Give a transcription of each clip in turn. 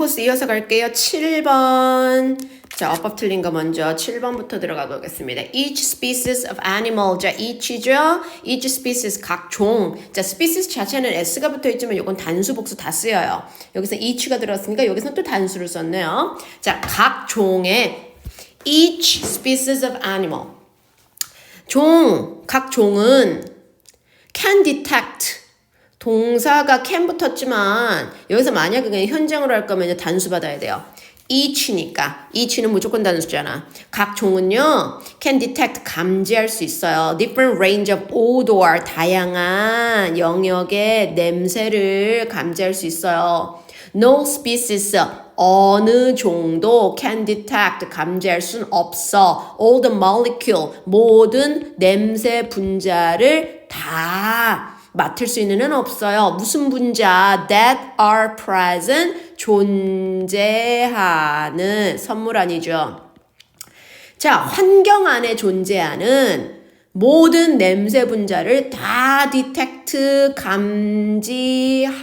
템포스 이어서 갈게요. 7번. 자, 어법 틀린 거 먼저 7번부터 들어가 보겠습니다. Each species of animal. 자, each죠? Each species 각 종. 자, species 자체는 s가 붙어 있지만 이건 단수 복수 다 쓰여요. 여기서 each가 들었으니까 여기서 또 단수를 썼네요. 자, 각 종의 each species of animal. 종, 각 종은 can detect. 동사가 can 붙었지만 여기서 만약에 그냥 현장으로 할 거면 단수 받아야 돼요. each니까 each는 무조건 단수잖아. 각 종은요 can detect 감지할 수 있어요. different range of odor 다양한 영역의 냄새를 감지할 수 있어요. No species 어느 종도 can detect 감지할 순 없어. All the molecule 모든 냄새 분자를 다 맡을 수 있는 은 없어요. 무슨 분자 that are present 존재하는 선물 아니죠. 자, 환경 안에 존재하는 모든 냄새 분자를 다 디텍트 감지할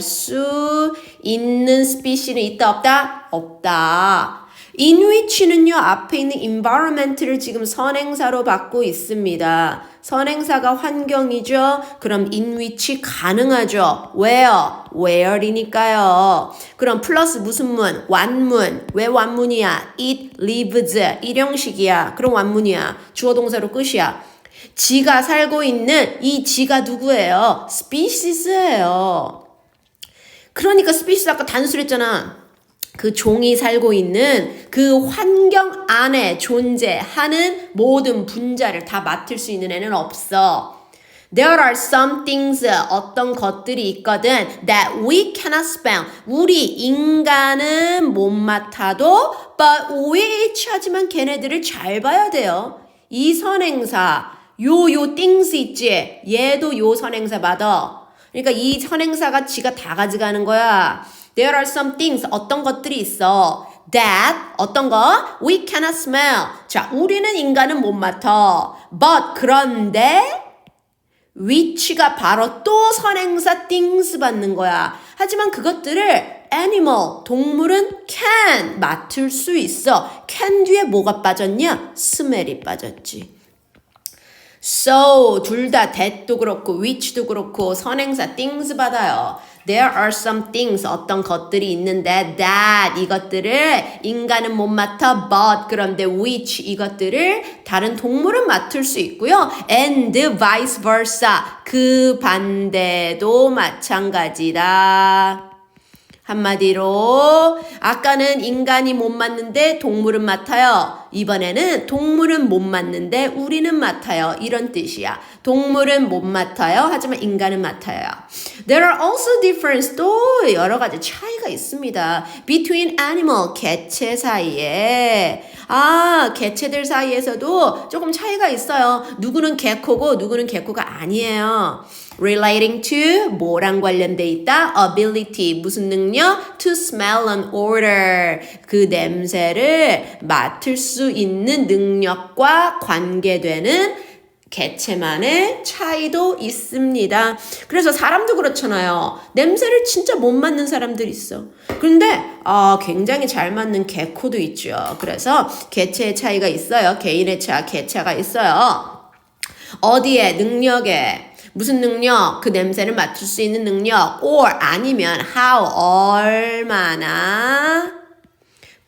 수 있는 스피시는 있다 없다? 없다. Which는요 앞에 있는 environment를 지금 선행사로 받고 있습니다. 선행사가 환경이죠. 그럼 which 가능하죠. where? where이니까요. 그럼 플러스 무슨 문? 완문. 왜 완문이야? it lives. 일형식이야. 그럼 완문이야. 주어 동사로 끝이야. 지가 살고 있는 이 지가 누구예요? species예요. 그러니까 species 아까 단수했잖아. 그 종이 살고 있는 그 환경 안에 존재하는 모든 분자를 다 맡을 수 있는 애는 없어. There are some things, 어떤 것들이 있거든, that we cannot spell. 우리 인간은 못 맡아도, but which 하지만 걔네들을 잘 봐야 돼요. 이 선행사, 요, 요 things 있지? 얘도 요 선행사 받아. 그러니까 이 선행사가 지가 다 가져가는 거야. There are some things, 어떤 것들이 있어. That, 어떤 거? We cannot smell. 자, 우리는 인간은 못 맡아. But, 그런데, which가 바로 또 선행사 things 받는 거야. 하지만 그것들을 animal, 동물은 can, 맡을 수 있어. can 뒤에 뭐가 빠졌냐? smell이 빠졌지. So, 둘 다 that도 그렇고, which도 그렇고, 선행사 things 받아요. There are some things, 어떤 것들이 있는데, that, 이것들을 인간은 못 맡아, but, 그런데 which, 이것들을 다른 동물은 맡을 수 있고요. And vice versa, 그 반대도 마찬가지다. 한마디로 아까는 인간이 못 맡는데 동물은 맡아요. 이번에는 동물은 못 맡는데 우리는 맡아요. 이런 뜻이야. 동물은 못 맡아요. 하지만 인간은 맡아요. There are also difference 또 여러 가지 차이가 있습니다. Between animal 개체 사이에 아 개체들 사이에서도 조금 차이가 있어요. 누구는 개코고 누구는 개코가 아니에요. Relating to 뭐랑 관련돼 있다? ability 무슨 능력? to smell an odor 그 냄새를 맡을 수 있는 능력과 관계되는 개체만의 차이도 있습니다. 그래서 사람도 그렇잖아요. 냄새를 진짜 못 맡는 사람들 있어. 그런데 어, 굉장히 잘 맡는 개코도 있죠. 그래서 개체의 차이가 있어요. 개인의 차, 개체가 있어요. 어디에 능력에 무슨 능력? 그 냄새를 맡을 수 있는 능력. or 아니면 how 얼마나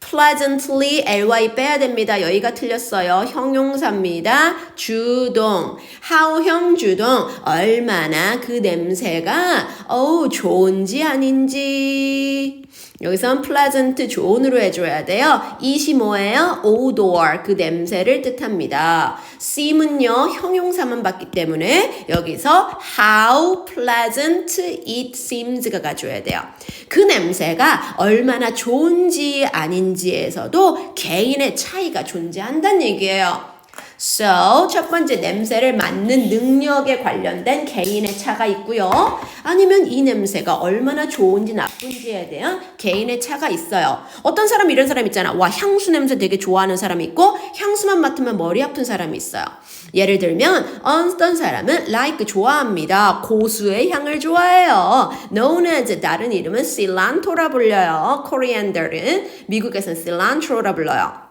pleasantly ly 빼야 됩니다. 여기가 틀렸어요. 형용사입니다. 주동 how형 주동 얼마나 그 냄새가 어우 좋은지 아닌지 여기선 pleasant 좋은으로 해줘야 돼요. 이시 뭐예요? odor 그 냄새를 뜻합니다. seem은요 형용사만 받기 때문에 여기서 how pleasant it seems가 가줘야 돼요. 그 냄새가 얼마나 좋은지 아닌지에서도 개인의 차이가 존재한다는 얘기예요. So, 첫 번째 냄새를 맡는 능력에 관련된 개인의 차가 있고요. 아니면 이 냄새가 얼마나 좋은지 나쁜지에 대한 개인의 차가 있어요. 어떤 사람 이런 사람 있잖아. 와, 향수 냄새 되게 좋아하는 사람이 있고 향수만 맡으면 머리 아픈 사람이 있어요. 예를 들면 어떤 사람은 like 좋아합니다. 고수의 향을 좋아해요. known as 다른 이름은 cilant로라 불려요. 코리안더는 미국에서는 cilantro라 불러요.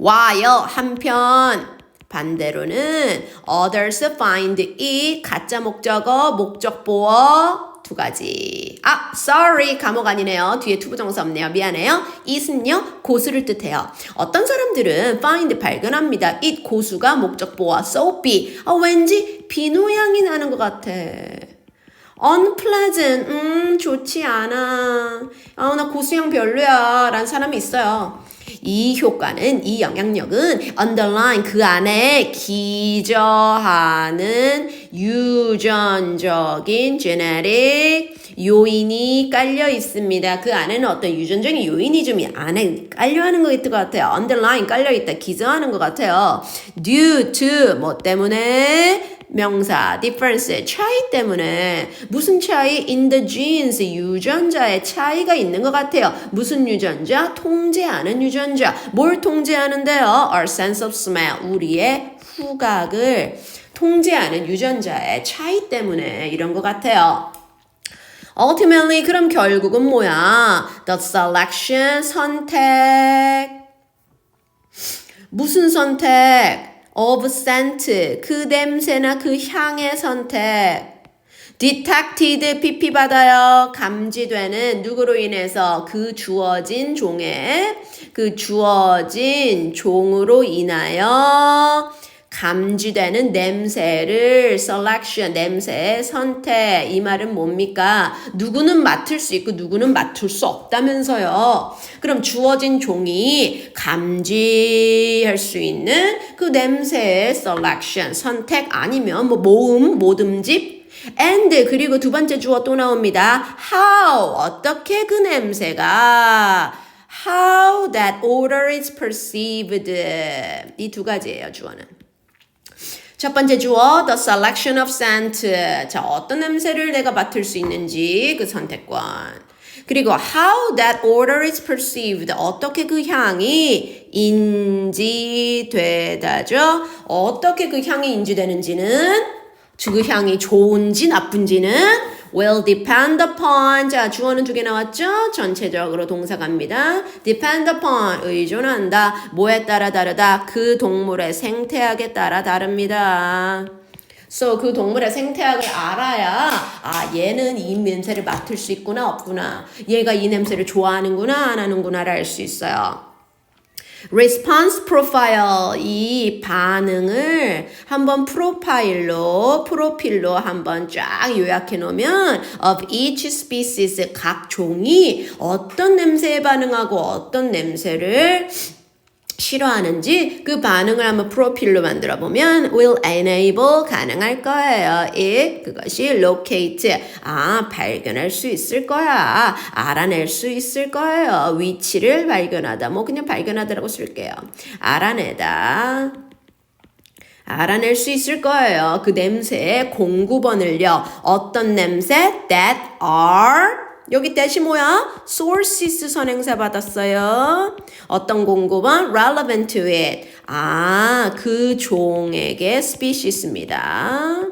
while 한편 반대로는 others find it 가짜 목적어 목적 보어 두 가지. 아, sorry. 감옥 아니네요. 뒤에 투부정사 없네요. 미안해요. it은요, 고수를 뜻해요. 어떤 사람들은 find 발견합니다. it 고수가 목적보어 soapy. 아, 왠지 비누 향이 나는 것 같아. unpleasant, 음, 좋지 않아. 아, 나 고수향 별로야. 라는 사람이 있어요. 이 효과는, 이 영향력은 underline 그 안에 기저하는 유전적인 genetic 요인이 깔려 있습니다. 그 안에는 어떤 유전적인 요인이 좀 안에 깔려 하는 것 같아요. underline 깔려 있다. 기저하는 것 같아요. due to 뭐 때문에 명사 difference 차이 때문에 무슨 차이 in the genes 유전자의 차이가 있는 것 같아요. 무슨 유전자? 통제하는 유전자. 뭘 통제하는데요? Our sense of smell 우리의 후각을 통제하는 유전자의 차이 때문에 이런 것 같아요. Ultimately 그럼 결국은 뭐야? The selection 선택 무슨 선택? Of scent 그 냄새나 그 향의 선택. detected pp 받아요. 감지되는 누구로 인해서? 그 주어진 종의 그 주어진 종으로 인하여 감지되는 냄새를 selection 냄새의 선택. 이 말은 뭡니까? 누구는 맡을 수 있고 누구는 맡을 수 없다면서요. 그럼 주어진 종이 감지할 수 있는 그 냄새의 selection 선택 아니면 뭐 모음 모듬집? and 그리고 두 번째 주어 또 나옵니다. how 어떻게 그 냄새가? how that odor is perceived. 이 두 가지예요 주어는 첫 번째 주어 the selection of scent. 자 어떤 냄새를 내가 맡을 수 있는지 그 선택권. 그리고 how that odor is perceived. 어떻게 그 향이 인지되다죠? 어떻게 그 향이 인지되는지는 그 향이 좋은지 나쁜지는 will depend upon. 자 주어는 두 개 나왔죠? 전체적으로 동사 갑니다. depend upon 의존한다. 뭐에 따라 다르다? 그 동물의 생태학에 따라 다릅니다. So 그 동물의 생태학을 알아야 아 얘는 이 냄새를 맡을 수 있구나 없구나. 얘가 이 냄새를 좋아하는구나 안 하는구나를 알 수 있어요. Response profile 이 반응을 한번 프로파일로 프로필로 한번 쫙 요약해 놓으면 of each species 각 종이 어떤 냄새에 반응하고 어떤 냄새를 싫어하는지 그 반응을 한번 프로필로 만들어 보면 will enable 가능할 거예요. if 그것이 locate 아 발견할 수 있을 거야. 알아낼 수 있을 거예요. 위치를 발견하다. 뭐 그냥 발견하다라고 쓸게요. 알아내다. 알아낼 수 있을 거예요. 그 냄새의 공구번을요. 어떤 냄새? that are 여기 대시 뭐야? sources 선행사 받았어요. 어떤 공급은 relevant to it. 아, 그 종에게 species입니다.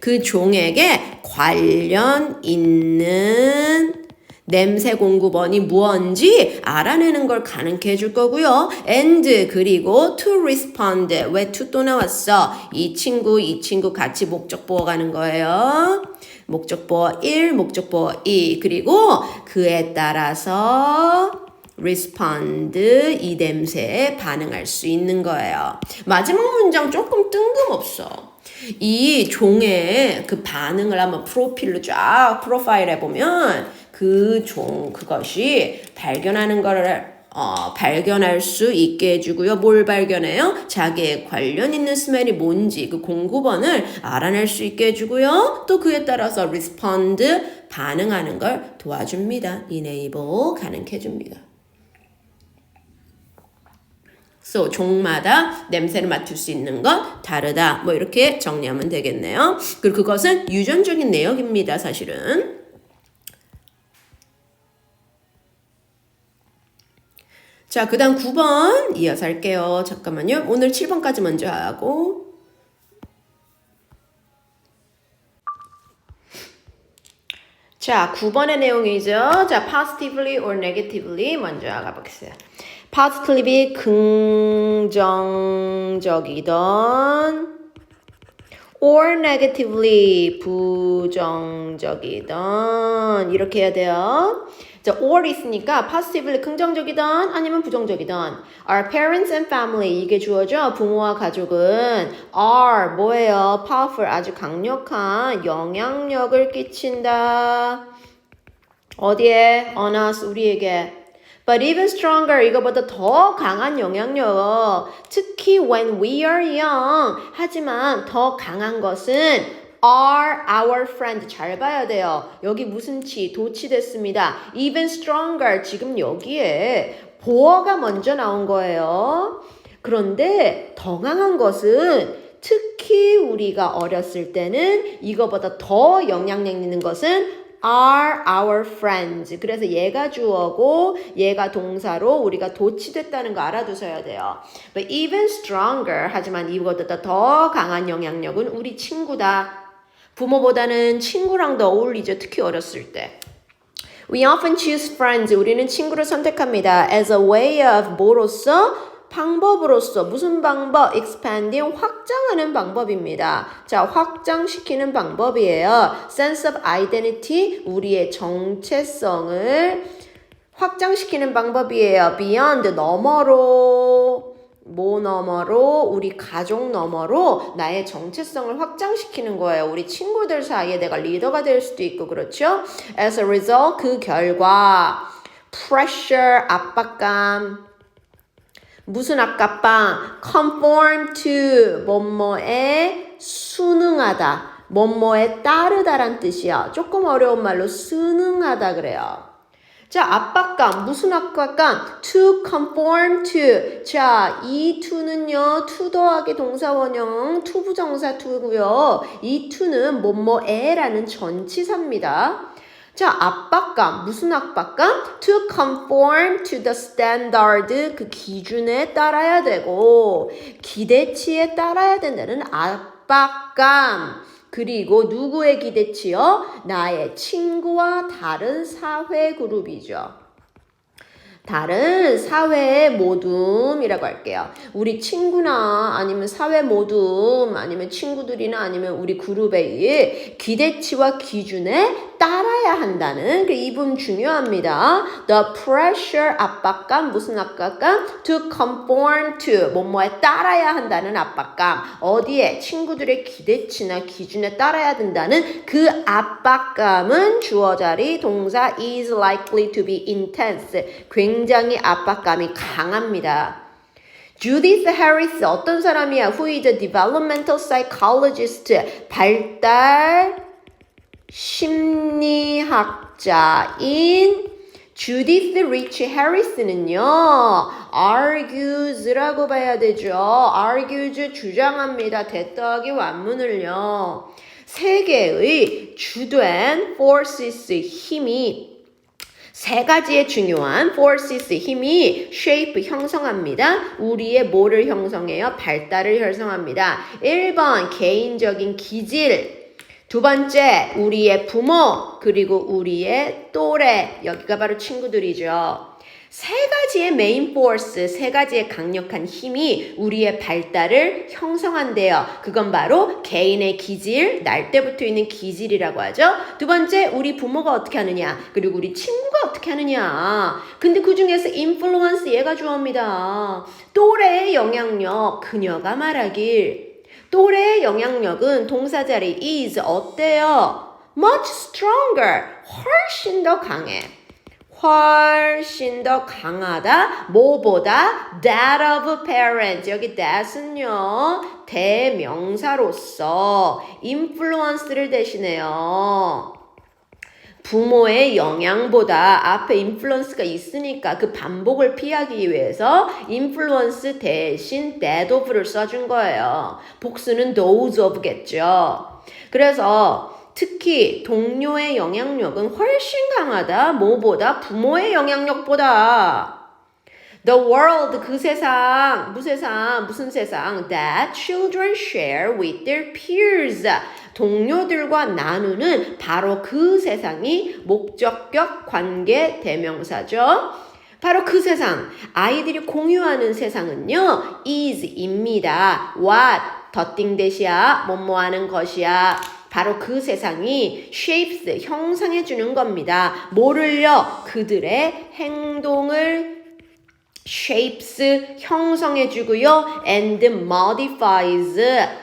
그 종에게 관련 있는 냄새 공급원이 무언지 알아내는 걸 가능케 해줄 거고요. and 그리고 to respond 왜 to 또 나왔어? 이 친구 이 친구 같이 목적 보어 가는 거예요. 목적 보어 1, 목적 보어 2 그리고 그에 따라서 respond 이 냄새에 반응할 수 있는 거예요. 마지막 문장 조금 뜬금없어. 이 종의 그 반응을 한번 프로필로 쫙 프로파일 해보면 그 종, 그것이 발견하는 거를 어, 발견할 수 있게 해주고요. 뭘 발견해요? 자기의 관련 있는 스멜이 뭔지 그 공구번을 알아낼 수 있게 해주고요. 또 그에 따라서 respond 반응하는 걸 도와줍니다. enable 가능해 줍니다. So 종마다 냄새를 맡을 수 있는 건 다르다. 뭐 이렇게 정리하면 되겠네요. 그리고 그것은 유전적인 내역입니다. 사실은. 자, 그 다음 9번 이어서 할게요. 잠깐만요. 오늘 7번까지 먼저 하고. 자, 9번의 내용이죠. 자, positively or negatively 먼저 가보겠어요. positively 긍정적이던 or negatively 부정적이던 이렇게 해야 돼요. 자, or 있으니까 positively 긍정적이든 아니면 부정적이든 our parents and family 이게 주어져 부모와 가족은 are 뭐예요? powerful 아주 강력한 영향력을 끼친다. 어디에? on us 우리에게 But even stronger, 이거보다 더 강한 영향력. 특히 when we are young. 하지만 더 강한 것은 are our friend. 잘 봐야 돼요. 여기 무슨 치? 도치 됐습니다. Even stronger. 지금 여기에 보어가 먼저 나온 거예요. 그런데 더 강한 것은 특히 우리가 어렸을 때는 이거보다 더 영향력 있는 것은 are our friends. 그래서 얘가 주어고 얘가 동사로 우리가 도치됐다는 거 알아두셔야 돼요. But even stronger. 하지만 이보다 더 강한 영향력은 우리 친구다. 부모보다는 친구랑 더 어울리죠. 특히 어렸을 때. We often choose friends. 우리는 친구를 선택합니다. As a way of 뭐로서? 방법으로서 무슨 방법? expanding 확장하는 방법입니다. 자, 확장시키는 방법이에요. sense of identity 우리의 정체성을 확장시키는 방법이에요. beyond 너머로 뭐 너머로 우리 가족 너머로 나의 정체성을 확장시키는 거예요. 우리 친구들 사이에 내가 리더가 될 수도 있고 그렇죠? As a result 그 결과 pressure 압박감 무슨 아깝방? conform to 뭐뭐에 순응하다. 뭐뭐에 따르다란 뜻이야. 조금 어려운 말로 순응하다 그래요. 자, 압박감. 무슨 압박감? to conform to. 자, 이 to는요, to 더하기 동사원형, to 부정사 to고요. 이 to는 뭐뭐에라는 전치사입니다. 자, 압박감. 무슨 압박감? To conform to the standard. 그 기준에 따라야 되고, 기대치에 따라야 된다는 압박감. 그리고 누구의 기대치요? 나의 친구와 다른 사회 그룹이죠. 다른 사회의 모둠이라고 할게요. 우리 친구나 아니면 사회 모둠 아니면 친구들이나 아니면 우리 그룹의 기대치와 기준에 따라야 한다는 그 이분 중요합니다. The pressure 압박감 무슨 압박감? To conform to 뭐뭐에 따라야 한다는 압박감 어디에 친구들의 기대치나 기준에 따라야 된다는 그 압박감은 주어 자리 동사 is likely to be intense 굉장히 압박감이 강합니다. 주디스 해리스 어떤 사람이야? Who is a developmental psychologist? 발달 심리학자인 주디스 리치 해리스는요, argues라고 봐야 되죠. argues 주장합니다. 대떠하기 완문을요. 세계의 주된 forces 힘이 세 가지의 중요한 forces 힘이 shape 형성합니다. 우리의 뭐를 형성해요? 발달을 형성합니다. 1번 개인적인 기질 두 번째, 우리의 부모, 그리고 우리의 또래. 여기가 바로 친구들이죠. 세 가지의 메인 포스, 세 가지의 강력한 힘이 우리의 발달을 형성한대요. 그건 바로 개인의 기질, 날 때부터 있는 기질이라고 하죠. 두 번째, 우리 부모가 어떻게 하느냐, 그리고 우리 친구가 어떻게 하느냐. 근데 그 중에서 인플루언스 얘가 좋아합니다. 또래의 영향력, 그녀가 말하길. 또래의 영향력은 동사 자리 is 어때요? much stronger. 훨씬 더 강해. 훨씬 더 강하다. 뭐보다 that of parents. 여기 that은요. 대명사로서 influence를 대신해요. 부모의 영향보다 앞에 인플루언스가 있으니까 그 반복을 피하기 위해서 인플루언스 대신 that of를 써준 거예요. 복수는 those of겠죠. 그래서 특히 동료의 영향력은 훨씬 강하다. 뭐보다? 부모의 영향력보다. The world 그 세상 무슨 세상 무슨 세상 that children share with their peers 동료들과 나누는 바로 그 세상이 목적격 관계 대명사죠. 바로 그 세상 아이들이 공유하는 세상은요 is입니다. what 더띵 대시야 뭐뭐 하는 것이야 바로 그 세상이 shapes 형상해 주는 겁니다. 뭐를요? 그들의 행동을 shapes 형성해 주고요. and modifies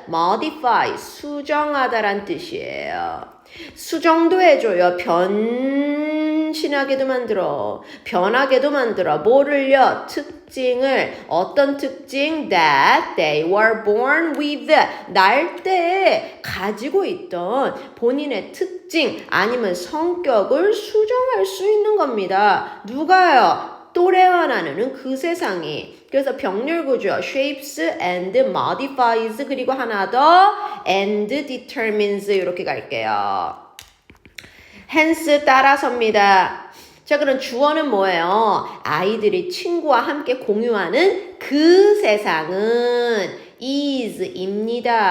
modify 수정하다란 뜻이에요. 수정도 해줘요. 변신하게도 만들어. 변하게도 만들어. 뭐를요? 특징을. 어떤 특징? That they were born with. 날 때 가지고 있던 본인의 특징 아니면 성격을 수정할 수 있는 겁니다. 누가요? 또래와 나누는 그 세상이 그래서 병렬 구조 shapes and modifies 그리고 하나 더 and determines 이렇게 갈게요. hence 따라섭니다. 자, 그럼 주어는 뭐예요? 아이들이 친구와 함께 공유하는 그 세상은 is입니다.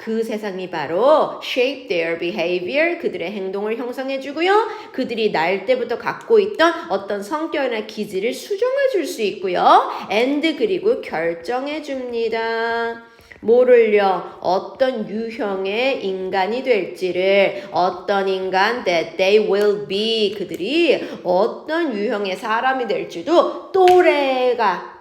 그 세상이 바로 shape their behavior, 그들의 행동을 형성해 주고요. 그들이 날 때부터 갖고 있던 어떤 성격이나 기질을 수정해 줄 수 있고요. and 그리고 결정해 줍니다. 뭐를요? 어떤 유형의 인간이 될지를 어떤 인간 that they will be 그들이 어떤 유형의 사람이 될지도 또래가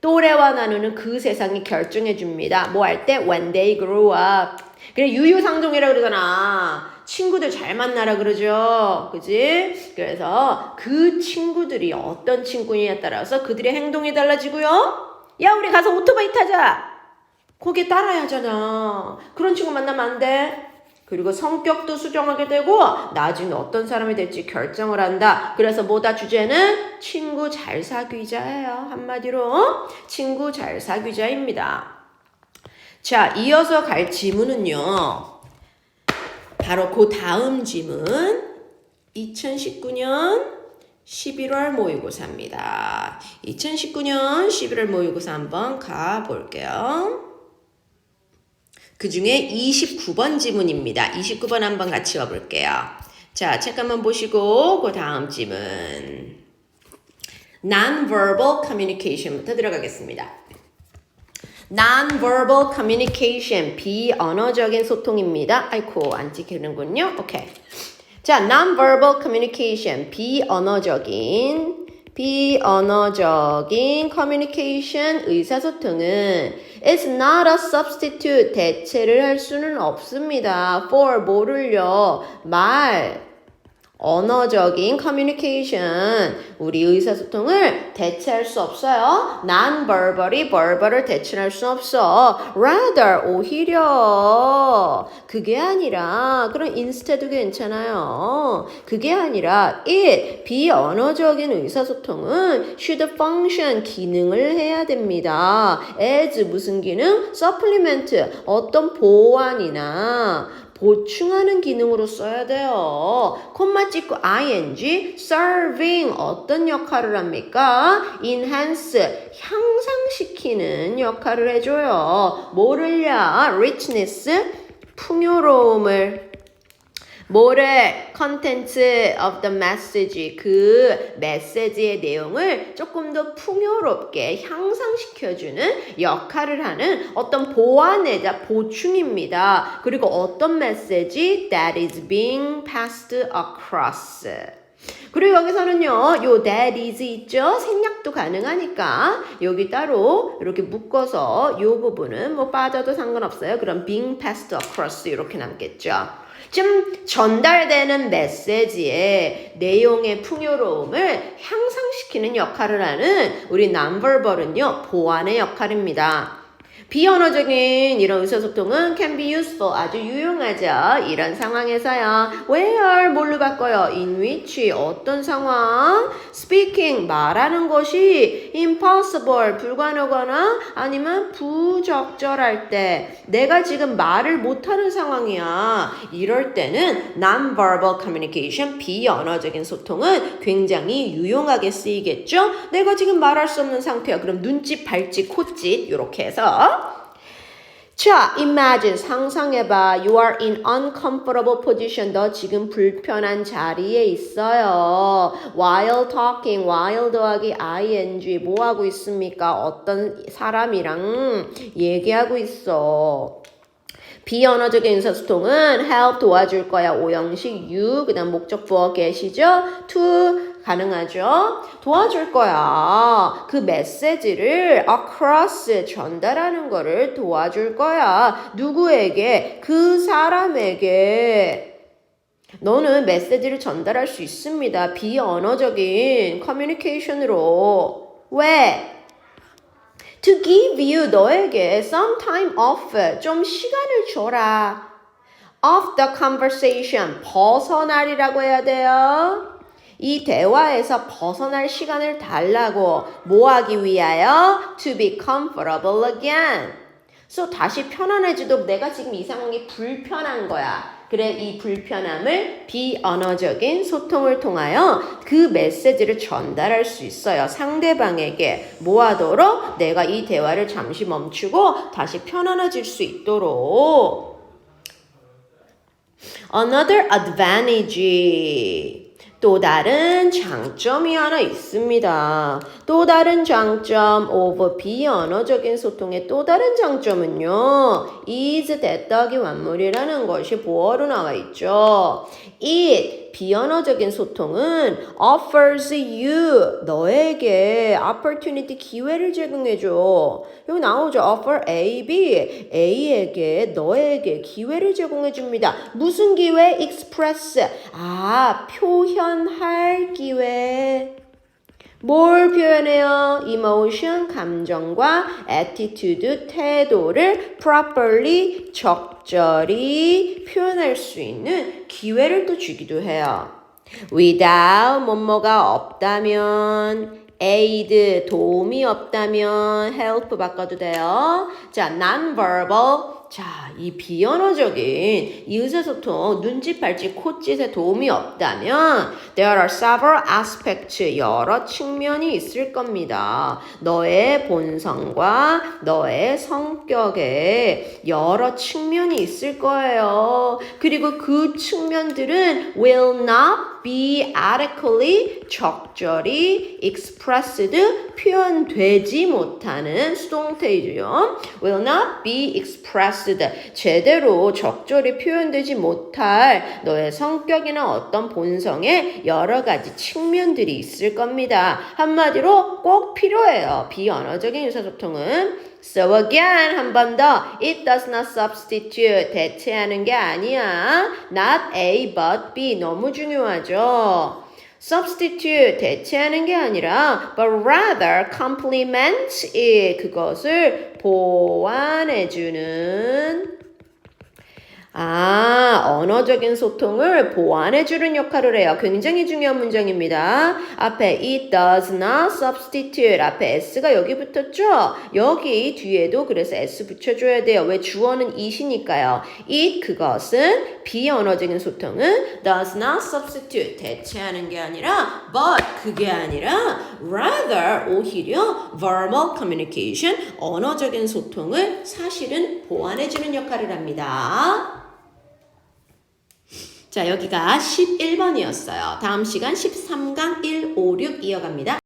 또래와 나누는 그 세상이 결정해 줍니다. 뭐 할 때 when they grow up. 그래 유유상종이라 그러잖아. 친구들 잘 만나라 그러죠. 그지? 그래서 그 친구들이 어떤 친구냐에 따라서 그들의 행동이 달라지고요. 야, 우리 가서 오토바이 타자. 거기에 따라야 하잖아. 그런 친구 만나면 안 돼. 그리고 성격도 수정하게 되고 나중에 어떤 사람이 될지 결정을 한다. 그래서 뭐다 주제는 친구 잘 사귀자예요. 한마디로 친구 잘 사귀자입니다. 자, 이어서 갈 지문은요. 바로 그 다음 지문 2019년 11월 모의고사입니다. 2019년 11월 모의고사 한번 가볼게요. 그 중에 29번 지문입니다. 29번 한번 같이 와볼게요. 자, 잠깐만 보시고 그 다음 지문. Non-verbal communication부터 들어가겠습니다. Non-verbal communication, 비언어적인 소통입니다. 아이코, 안 찍히는군요. 오케이. 자, non-verbal communication, 비언어적인, 비언어적인 communication, 의사소통은 is not a substitute, 대체를 할 수는 없습니다. for 뭐를요? 말, 언어적인 communication, 우리 의사소통을 대체할 수 없어요. non-verbal이 verbal을 대체할 수 없어. rather, 오히려. 그게 아니라, 그럼 instead도 괜찮아요. 그게 아니라, it, 비언어적인 의사소통은 should function, 기능을 해야 됩니다. as, 무슨 기능? supplement, 어떤 보완이나, 보충하는 기능으로 써야 돼요. 콤마 찍고 ing, serving 어떤 역할을 합니까? enhance 향상시키는 역할을 해줘요. 뭐를요? richness 풍요로움을 뭐를 content of the message 그 메시지의 내용을 조금 더 풍요롭게 향상시켜주는 역할을 하는 어떤 보완내자 보충입니다. 그리고 어떤 메시지 that is being passed across. 그리고 여기서는요, 요 that is 있죠? 생략도 가능하니까 여기 따로 이렇게 묶어서 요 부분은 뭐 빠져도 상관없어요. 그럼 being passed across 이렇게 남겠죠. 지금 전달되는 메시지의 내용의 풍요로움을 향상시키는 역할을 하는 우리 non-verbal은요, 보완의 역할입니다. 비언어적인 이런 의사소통은 can be useful 아주 유용하죠. 이런 상황에서요. where 뭘로 바꿔요? in which 어떤 상황? speaking 말하는 것이 impossible 불가능하거나 아니면 부적절할 때 내가 지금 말을 못하는 상황이야. 이럴 때는 non-verbal communication 비언어적인 소통은 굉장히 유용하게 쓰이겠죠. 내가 지금 말할 수 없는 상태야. 그럼 눈짓, 발짓, 콧짓 이렇게 해서 자, imagine 상상해봐. You are in uncomfortable position. 너 지금 불편한 자리에 있어요. While talking, while 더하기 ing 뭐 하고 있습니까? 어떤 사람이랑 얘기하고 있어. 비언어적인 의사소통은 help 도와줄 거야. 오형식 you 그다음 목적 부어 계시죠? to 가능하죠? 도와줄 거야. 그 메시지를 across 전달하는 거를 도와줄 거야. 누구에게? 그 사람에게. 너는 메시지를 전달할 수 있습니다. 비언어적인 커뮤니케이션으로. 왜? To give you 너에게 some time off 좀 시간을 줘라. Of the conversation 벗어나리라고 해야 돼요. 이 대화에서 벗어날 시간을 달라고 뭐 하기 위하여? To be comfortable again. So 다시 편안해지도 내가 지금 이 상황이 불편한 거야. 그래 이 불편함을 비언어적인 소통을 통하여 그 메시지를 전달할 수 있어요. 상대방에게 뭐하도록 내가 이 대화를 잠시 멈추고 다시 편안해질 수 있도록. Another advantage. 또 다른 장점이 하나 있습니다. 또 다른 장점 of 비언어적인 소통의 또 다른 장점은요. is 됐다기 완물이라는 것이 보어로 나와 있죠. it 비언어적인 소통은 offers you 너에게 opportunity 기회를 제공해 줘. 여기 나오죠. offer A, B A에게 너에게 기회를 제공해 줍니다. 무슨 기회? express 아 표현할 기회. 뭘 표현해요? emotion, 감정과 attitude, 태도를 properly, 적절히 표현할 수 있는 기회를 또 주기도 해요. without, 뭐뭐가 없다면, aid, 도움이 없다면, help 바꿔도 돼요. 자, non-verbal, 자, 이 비언어적인 이 의사소통, 눈짓, 발짓, 콧짓에 도움이 없다면 there are several aspects, 여러 측면이 있을 겁니다. 너의 본성과 너의 성격에 여러 측면이 있을 거예요. 그리고 그 측면들은 will not be adequately 적절히 expressed 표현되지 못하는 수동태이죠. will not be expressed 제대로 적절히 표현되지 못할 너의 성격이나 어떤 본성에 여러 가지 측면들이 있을 겁니다. 한마디로 꼭 필요해요. 비언어적인 의사소통은 So again 한 번 더. It does not substitute. 대체하는 게 아니야. Not A but B. 너무 중요하죠 substitute 대체하는 게 아니라 but rather complement it 그것을 보완해 주는 아, 언어적인 소통을 보완해주는 역할을 해요. 굉장히 중요한 문장입니다. 앞에 it does not substitute. 앞에 s가 여기 붙었죠? 여기 뒤에도 그래서 s 붙여줘야 돼요. 왜 주어는 it이니까요. it, 그것은 비언어적인 소통은 does not substitute. 대체하는 게 아니라 but 그게 아니라 rather 오히려 verbal communication 언어적인 소통을 사실은 보완해주는 역할을 합니다. 자, 여기가 11번이었어요. 다음 시간 13강 1, 5, 6 이어갑니다.